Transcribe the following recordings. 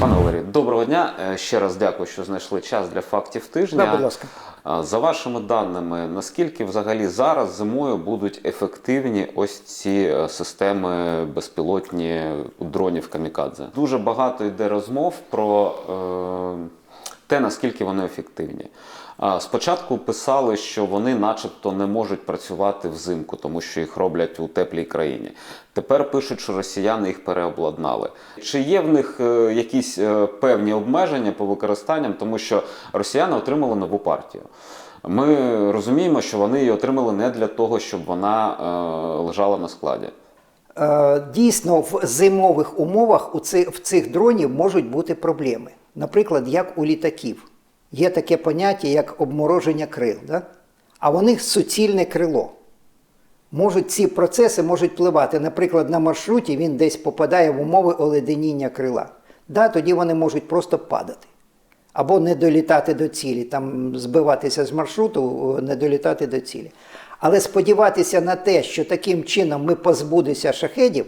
Пане Валерій, доброго дня. Е, Ще раз дякую, що знайшли час для фактів тижня. Да, будь ласка. За вашими даними, наскільки взагалі зараз зимою будуть ефективні ось ці е, системи безпілотні дронів камікадзе? Дуже багато йде розмов про е, те, наскільки вони ефективні. Спочатку писали, що вони, начебто, не можуть працювати взимку, тому що їх роблять у теплій країні. Тепер пишуть, що росіяни їх переобладнали. Чи є в них е, якісь е, певні обмеження по використанням, тому що росіяни отримали нову партію. Ми розуміємо, що вони її отримали не для того, щоб вона е, лежала на складі. Дійсно, в зимових умовах у цих, в цих дронів можуть бути проблеми. Наприклад, як у літаків. Є таке поняття, як обмороження крил. Да? А у них суцільне крило. Можуть ці процеси можуть впливати. Наприклад, на маршруті він десь попадає в умови оледеніння крила. Да, тоді вони можуть просто падати. Або не долітати до цілі, там збиватися з маршруту, не долітати до цілі. Але сподіватися на те, що таким чином ми позбудемося шахедів,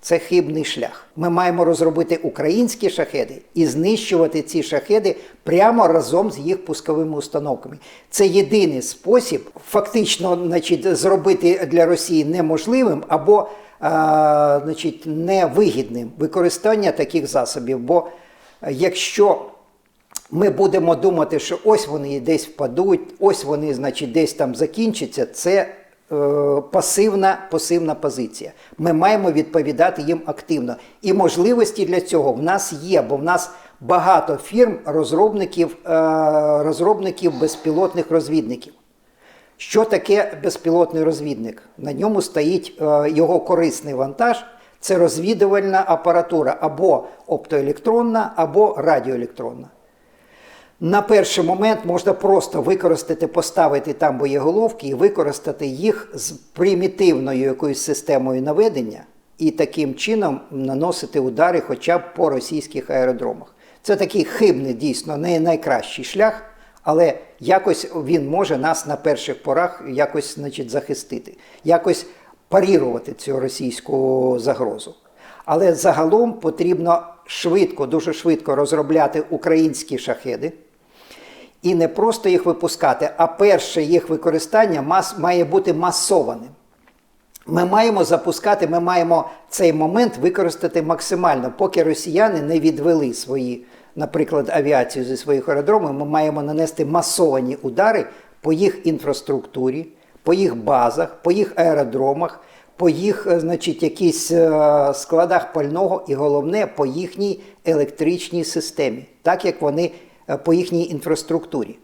це хибний шлях. Ми маємо розробити українські шахеди і знищувати ці шахеди прямо разом з їх пусковими установками. Це єдиний спосіб фактично значить, зробити для Росії неможливим або а, значить, невигідним використання таких засобів. Бо е, якщо ми будемо думати, що ось вони десь впадуть, ось вони, значить, десь там закінчаться. Це е, пасивна, пасивна позиція. Ми маємо відповідати їм активно. І можливості для цього в нас є, бо в нас багато фірм, розробників, е, розробників безпілотних розвідників. Що таке безпілотний розвідник? На ньому стоїть е, його корисний вантаж. Це розвідувальна апаратура або оптоелектронна, або радіоелектронна. На перший момент можна просто використати, поставити там боєголовки і використати їх з примітивною якоюсь системою наведення і таким чином наносити удари хоча б по російських аеродромах. Це такий хибний, дійсно, не найкращий шлях, але якось він може нас на перших порах якось значить, захистити, якось парірувати цю російську загрозу. Але загалом потрібно швидко, дуже швидко розробляти українські шахеди. І не просто їх випускати, а перше їх використання мас, має бути масованим. Ми маємо запускати, ми маємо цей момент використати максимально, поки росіяни не відвели свої, наприклад, авіацію зі своїх аеродромів, ми маємо нанести масовані удари по їх інфраструктурі, по їх базах, по їх аеродромах, по їх, е, значить, якісь е, складах пального і головне по їхній електричній системі, так як вони по їхній інфраструктурі.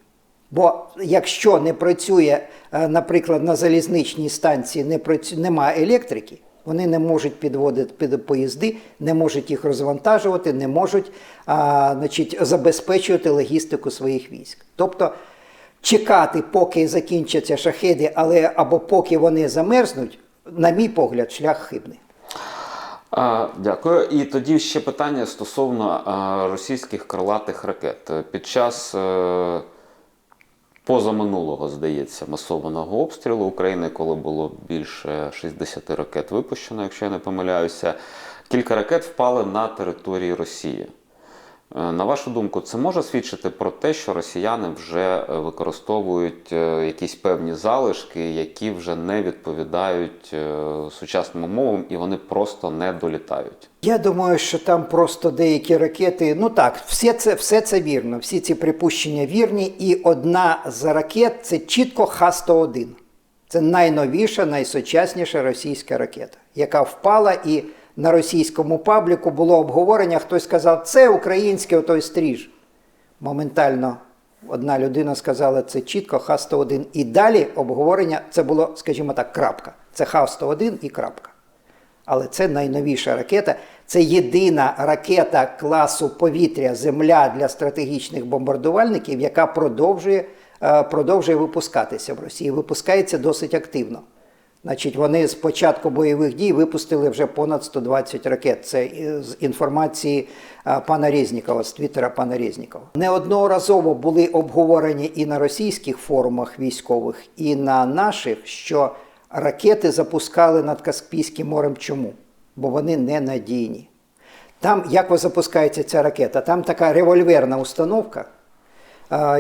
Бо якщо не працює, е, наприклад, на залізничній станції не працю... немає електрики, вони не можуть підводити під поїзди, не можуть їх розвантажувати, не можуть а, значить, забезпечувати логістику своїх військ. Тобто чекати, поки закінчаться шахеди, але або поки вони замерзнуть, на мій погляд, шлях хибний. А, Дякую. І тоді ще питання стосовно а, російських крилатих ракет. Під час а, позаминулого, здається, масованого обстрілу України, коли було більше 60 ракет випущено, якщо я не помиляюся, кілька ракет впали на території Росії. Е, На вашу думку, це може свідчити про те, що росіяни вже е, використовують е, якісь певні залишки, які вже не відповідають сучасним умовам, і вони просто не долітають. Я думаю, що там просто деякі ракети. Ну так, все це, все це вірно. Всі ці припущення вірні. І одна з ракет це чітко Х-101. Це найновіша, найсучасніша російська ракета, яка впала і на російському пабліку було обговорення. Хтось сказав, це український отой стріж. Моментально одна людина сказала, це чітко Х-101. І далі обговорення це було, скажімо так, крапка. Це Х-101 і крапка. Але це найновіша ракета. Це єдина ракета класу повітря Земля для стратегічних бомбардувальників, яка продовжує, е, продовжує випускатися в Росії. Випускається досить активно. Значить, вони з початку бойових дій випустили вже понад 120 ракет. Це з інформації пана Резнікова, з твіттера пана Резнікова. Неодноразово були обговорені і на російських форумах військових, і на наших, що ракети запускали над Каспійським морем. Чому? Бо вони ненадійні. Там як запускається ця ракета? Там така револьверна установка.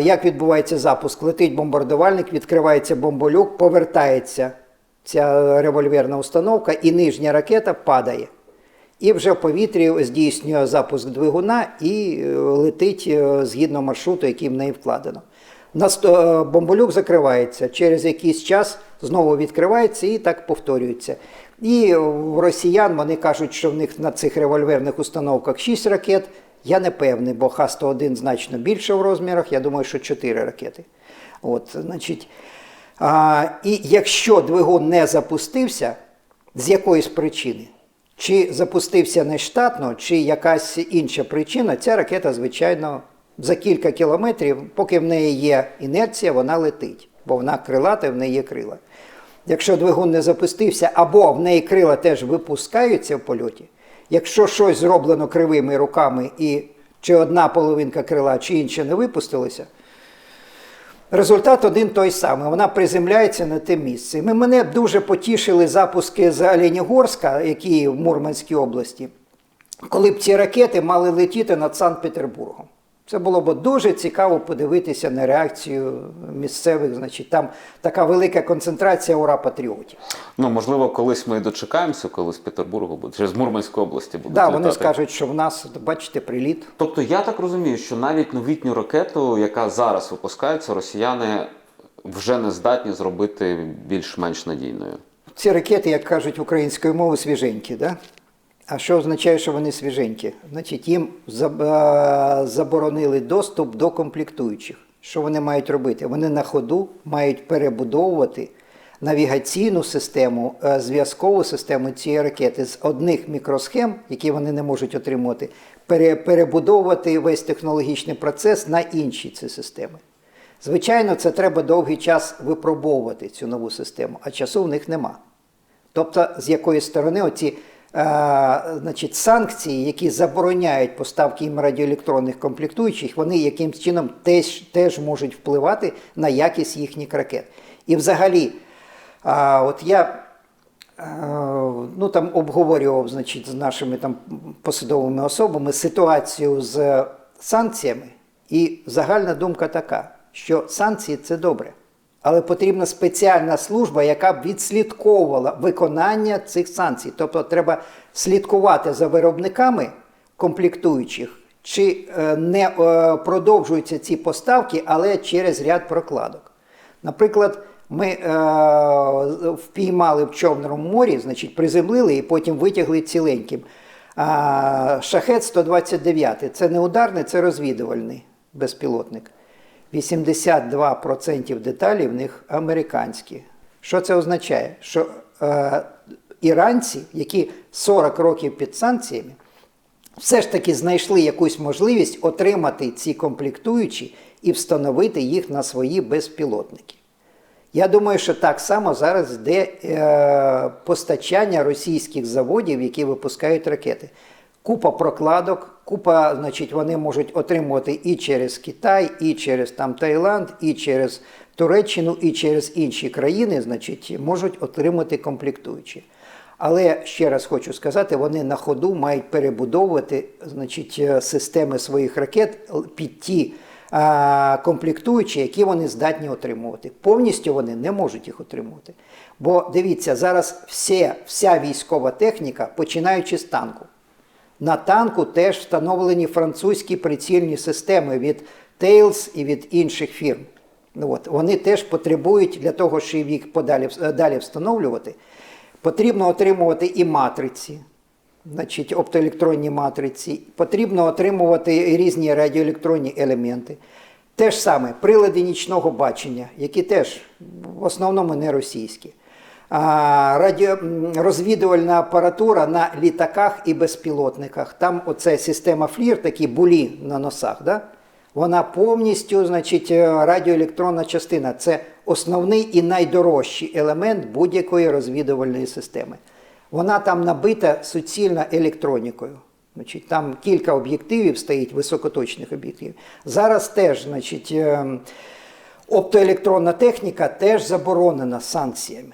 Як відбувається запуск? Летить бомбардувальник, відкривається бомболюк, повертається ця револьверна установка, і нижня ракета падає. І вже в повітрі здійснює запуск двигуна і е, летить е, згідно маршруту, який в неї вкладено. Е, Бомболюк закривається, через якийсь час знову відкривається і так повторюється. І росіян вони кажуть, що в них на цих револьверних установках 6 ракет. Я не певний, бо Х-101 значно більше в розмірах, я думаю, що 4 ракети. От, значить, а, і якщо двигун не запустився з якоїсь причини, чи запустився нештатно, чи якась інша причина, ця ракета, звичайно, за кілька кілометрів, поки в неї є інерція, вона летить, бо вона крилата, в неї є крила. Якщо двигун не запустився, або в неї крила теж випускаються в польоті, якщо щось зроблено кривими руками і чи одна половинка крила, чи інша не випустилася, Результат один той самий. Вона приземляється на те місце. Ми, мене дуже потішили запуски з Оленігорська, які в Мурманській області, коли б ці ракети мали летіти над Санкт-Петербургом. Це було б дуже цікаво подивитися на реакцію місцевих. Значить, там така велика концентрація ура патріотів. Ну, можливо, колись ми дочекаємося, коли з Петербургу буде, чи з Мурманської області будуть Да, вони скажуть, що в нас, бачите, приліт. Тобто я так розумію, що навіть новітню ракету, яка зараз випускається, росіяни вже не здатні зробити більш-менш надійною. Ці ракети, як кажуть українською мовою, свіженькі. Да? А що означає, що вони свіженькі? Значить, їм е, заборонили доступ до комплектуючих. Що вони мають робити? Вони на ходу мають перебудовувати навігаційну систему, е, зв'язкову систему цієї ракети з одних мікросхем, які вони не можуть отримувати, перебудовувати весь технологічний процес на інші ці системи. Звичайно, це треба довгий час випробовувати цю нову систему, а часу в них нема. Тобто, з якої сторони оці значить, санкції, які забороняють поставки їм радіоелектронних комплектуючих, вони якимсь чином теж, теж можуть впливати на якість їхніх ракет. І взагалі, е, от я е, ну, там обговорював значить, з нашими там, посадовими особами ситуацію з санкціями, і загальна думка така, що санкції це добре. Але потрібна спеціальна служба, яка б відслідковувала виконання цих санкцій. Тобто треба слідкувати за виробниками комплектуючих, чи е, не е, продовжуються ці поставки, але через ряд прокладок. Наприклад, ми е, впіймали в Чорному морі, значить, приземлили і потім витягли ціленьким. Шахет 129 це не ударний, це розвідувальний безпілотник. 82% деталей в них американські. Що це означає? Що е, іранці, які 40 років під санкціями, все ж таки знайшли якусь можливість отримати ці комплектуючі і встановити їх на свої безпілотники. Я думаю, що так само зараз йде е, постачання російських заводів, які випускають ракети. Купа прокладок, купа, значить, вони можуть отримувати і через Китай, і через там Таїланд, і через Туреччину, і через інші країни, значить, можуть отримати комплектуючі. Але ще раз хочу сказати, вони на ходу мають перебудовувати значить, е, системи своїх ракет під ті а, комплектуючі, які вони здатні отримувати. Повністю вони не можуть їх отримувати. Бо дивіться, зараз все, вся військова техніка, починаючи з танку. На танку теж встановлені французькі прицільні системи від Tails і від інших фірм. Ну, от, вони теж потребують для того, щоб їх подалі, далі встановлювати. Потрібно отримувати і матриці, значить, оптоелектронні матриці, потрібно отримувати різні радіоелектронні елементи. Те ж саме прилади нічного бачення, які теж в основному не російські. Радіо, розвідувальна апаратура на літаках і безпілотниках. Там оце система флір, такі булі на носах. Да? Вона повністю, значить, е, радіоелектронна частина. Це основний і найдорожчий елемент будь-якої розвідувальної системи. Вона там набита суцільно електронікою. Значить, там кілька об'єктивів стоїть, високоточних об'єктивів. Зараз теж, значить, е, оптоелектронна техніка теж заборонена санкціями.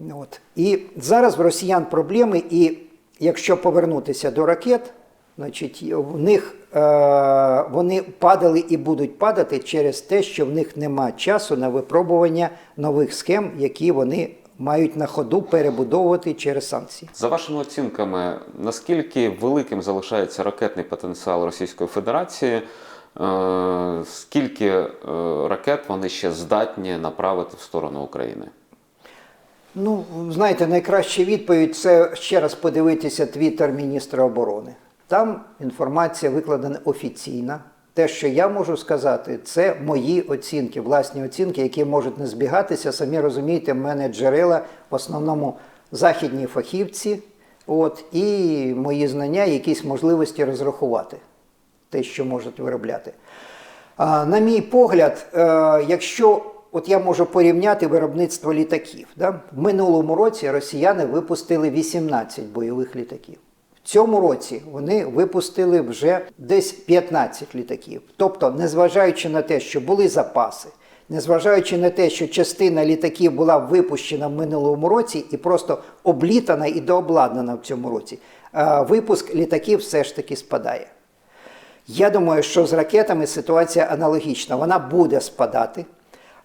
От. І зараз в росіян проблеми, і якщо повернутися до ракет, Значить, в них е, вони падали і будуть падати через те, що в них нема часу на випробування нових схем, які вони мають на ходу перебудовувати через санкції. За вашими оцінками, наскільки великим залишається ракетний потенціал Російської Федерації? Е, Скільки е, ракет вони ще здатні направити в сторону України? Ну, знаєте, найкраща відповідь це ще раз подивитися твіттер міністра оборони. Там інформація викладена офіційна. Те, що я можу сказати, це мої оцінки, власні оцінки, які можуть не збігатися. Самі розумієте, в мене джерела в основному західні фахівці, от, і мої знання, якісь можливості розрахувати те, що можуть виробляти. На мій погляд, е, якщо от я можу порівняти виробництво літаків, да? в минулому році росіяни випустили 18 бойових літаків. В цьому році вони випустили вже десь 15 літаків. Тобто, незважаючи на те, що були запаси, незважаючи на те, що частина літаків була випущена в минулому році і просто облітана і дообладнана в цьому році, випуск літаків все ж таки спадає. Я думаю, що з ракетами ситуація аналогічна. Вона буде спадати.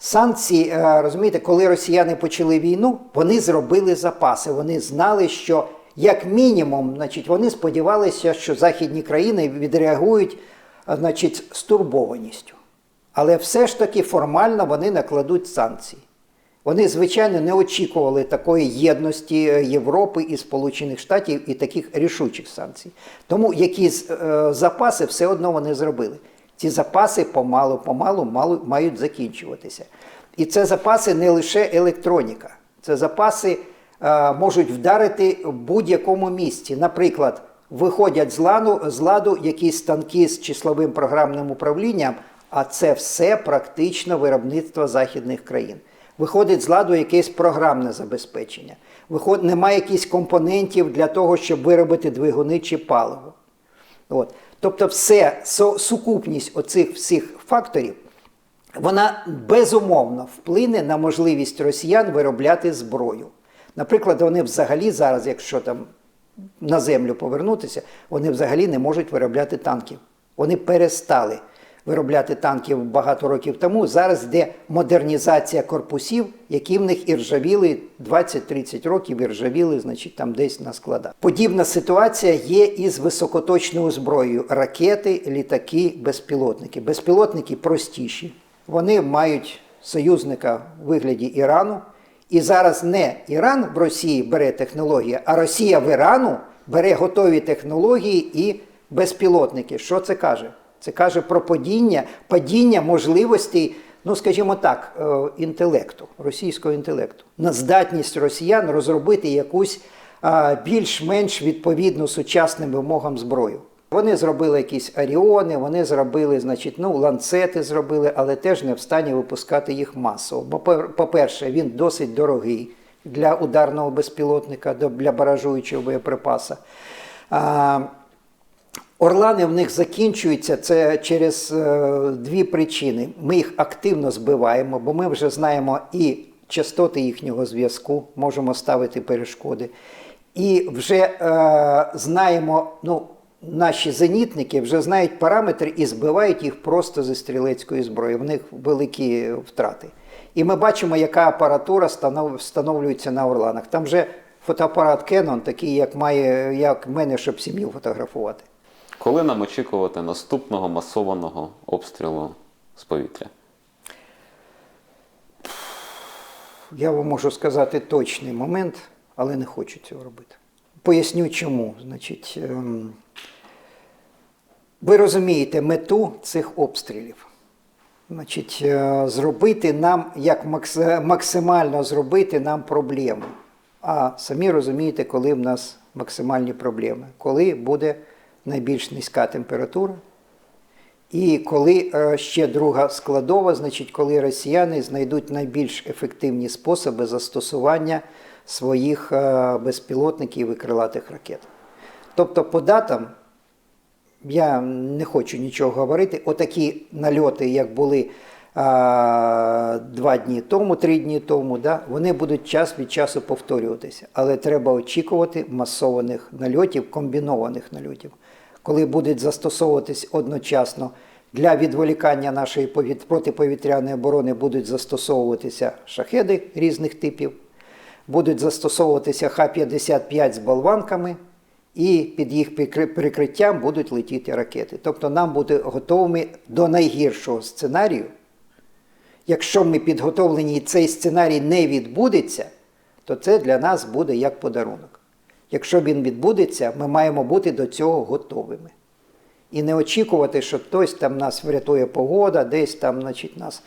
Санкції, е, розумієте, коли росіяни почали війну, вони зробили запаси. Вони знали, що як мінімум, значить, вони сподівалися, що західні країни відреагують е, значить, стурбованістю. Але все ж таки формально вони накладуть санкції. Вони, звичайно, не очікували такої єдності е, Європи і Сполучених Штатів і таких рішучих санкцій. Тому якісь е, запаси все одно вони зробили. Ці запаси помалу-помалу мають закінчуватися. І це запаси не лише електроніка, це запаси е, можуть вдарити в будь-якому місці. Наприклад, виходять з ладу, з ладу якісь станки з числовим програмним управлінням, а це все практично виробництво західних країн. Виходить з ладу якесь програмне забезпечення. Виход... Немає якихось компонентів для того, щоб виробити двигуни чи паливо. От. Тобто, все, сукупність оцих всіх факторів, вона безумовно вплине на можливість росіян виробляти зброю. Наприклад, вони взагалі зараз, якщо там на землю повернутися, вони взагалі не можуть виробляти танків. Вони перестали виробляти танків багато років тому. Зараз йде модернізація корпусів, які в них і ржавіли 20-30 років, і ржавіли, значить, там десь на складах. Подібна ситуація є і з високоточною зброєю: ракети, літаки, безпілотники. Безпілотники простіші. Вони мають союзника в вигляді Ірану. І зараз не Іран в Росії бере технології, а Росія в Ірану бере готові технології і безпілотники. Що це каже? Це каже про падіння, падіння можливостей, ну скажімо так, е, інтелекту, російського інтелекту, на здатність росіян розробити якусь більш-менш відповідну сучасним вимогам зброю. Вони зробили якісь аріони, вони зробили, значить, ну, ланцети зробили, але теж не в стані випускати їх масово. Бо, по-перше, він досить дорогий для ударного безпілотника, для баражуючого боєприпаса. Орлани в них закінчуються це через е, дві причини. Ми їх активно збиваємо, бо ми вже знаємо і частоти їхнього зв'язку, можемо ставити перешкоди. І вже е, знаємо, ну, наші зенітники вже знають параметри і збивають їх просто зі стрілецької зброї. В них великі втрати. І ми бачимо, яка апаратура встановлюється на Орланах. Там вже фотоапарат Canon, такий, як має, як мене, щоб сім'ю фотографувати. Коли нам очікувати наступного масованого обстрілу з повітря? Я вам можу сказати точний момент, але не хочу цього робити. Поясню чому. Значить, ем, ви розумієте мету цих обстрілів. Значить, е, зробити нам, як максимально зробити нам проблему. А самі розумієте, коли в нас максимальні проблеми, коли буде найбільш низька температура, і коли е, ще друга складова, значить, коли росіяни знайдуть найбільш ефективні способи застосування своїх е, безпілотників і крилатих ракет. Тобто, по датам я не хочу нічого говорити. Отакі нальоти, як були а, два дні тому, три дні тому, да, вони будуть час від часу повторюватися. Але треба очікувати масованих нальотів, комбінованих нальотів. Коли будуть застосовуватись одночасно для відволікання нашої протиповітряної оборони, будуть застосовуватися шахеди різних типів, будуть застосовуватися Х-55 з болванками, і під їх прикриттям будуть летіти ракети. Тобто нам бути готовими до найгіршого сценарію. Якщо ми підготовлені і цей сценарій не відбудеться, то це для нас буде як подарунок. Якщо він відбудеться, ми маємо бути до цього готовими. І не очікувати, що хтось там нас врятує погода, десь там значить, нас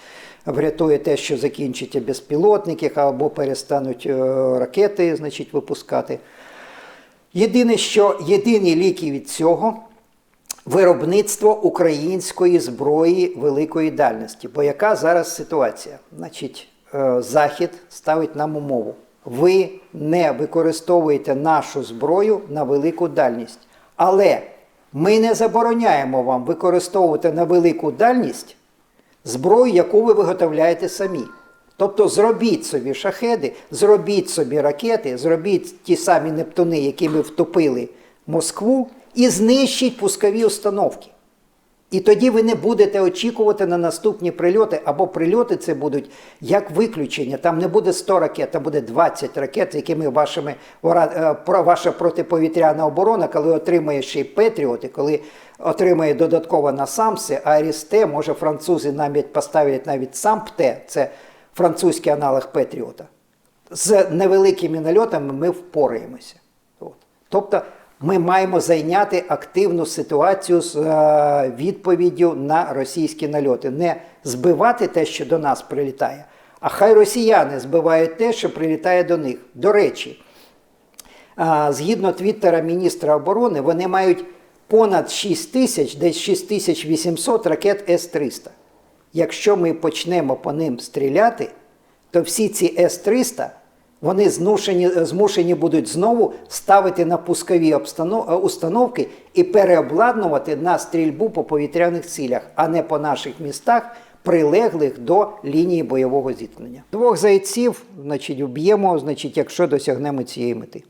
врятує те, що закінчиться безпілотники або перестануть е, ракети значить, випускати. Єдине, що єдині ліки від цього виробництво української зброї великої дальності. Бо яка зараз ситуація? Значить, е, Захід ставить нам умову. Ви не використовуєте нашу зброю на велику дальність. Але ми не забороняємо вам використовувати на велику дальність зброю, яку ви виготовляєте самі. Тобто зробіть собі шахеди, зробіть собі ракети, зробіть ті самі Нептуни, якими втопили Москву, і знищіть пускові установки. І тоді ви не будете очікувати на наступні прильоти, або прильоти це будуть як виключення. Там не буде 100 ракет, там буде 20 ракет, якими вашими, е, ваша протиповітряна оборона, коли отримає ще й Петріоти, коли отримає додатково насамси, а Арісте, може французи навіть поставлять навіть сам ПТЕ, це французький аналог Петріота. З невеликими нальотами ми впораємося. От. Тобто ми маємо зайняти активну ситуацію з е, відповіддю на російські нальоти. Не збивати те, що до нас прилітає, а хай росіяни збивають те, що прилітає до них. До речі, а, згідно твіттера міністра оборони, вони мають понад 6 тисяч, десь 6800 ракет С-300. Якщо ми почнемо по ним стріляти, то всі ці С-300 вони змушені, змушені будуть знову ставити на пускові е, установки і переобладнувати на стрільбу по повітряних цілях, а не по наших містах, прилеглих до лінії бойового зіткнення. Двох зайців, значить, вб'ємо, значить, якщо досягнемо цієї мети.